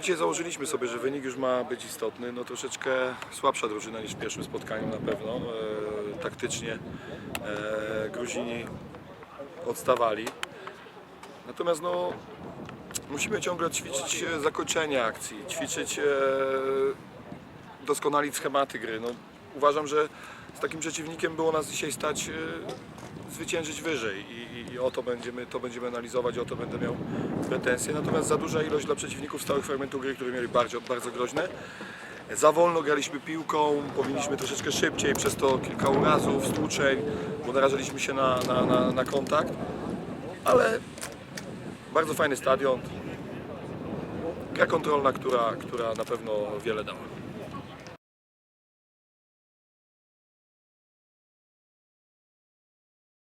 dzisiaj założyliśmy sobie, że wynik już ma być istotny. No troszeczkę słabsza drużyna niż w pierwszym spotkaniu na pewno. E, taktycznie e, Gruzini odstawali. Natomiast no, musimy ciągle ćwiczyć e, zakończenie akcji, ćwiczyć, e, doskonalić schematy gry. No, uważam, że z takim przeciwnikiem było nas dzisiaj stać e, zwyciężyć wyżej i, i, i o to będziemy, to będziemy analizować, o to będę miał pretensje. Natomiast za duża ilość dla przeciwników stałych fragmentów gry, które mieli bardzo, bardzo groźne. Za wolno graliśmy piłką, powinniśmy troszeczkę szybciej, przez to kilka urazów, stłuczeń, bo narażaliśmy się na, na, na, na kontakt. Ale bardzo fajny stadion. Gra kontrolna, która, która na pewno wiele dała.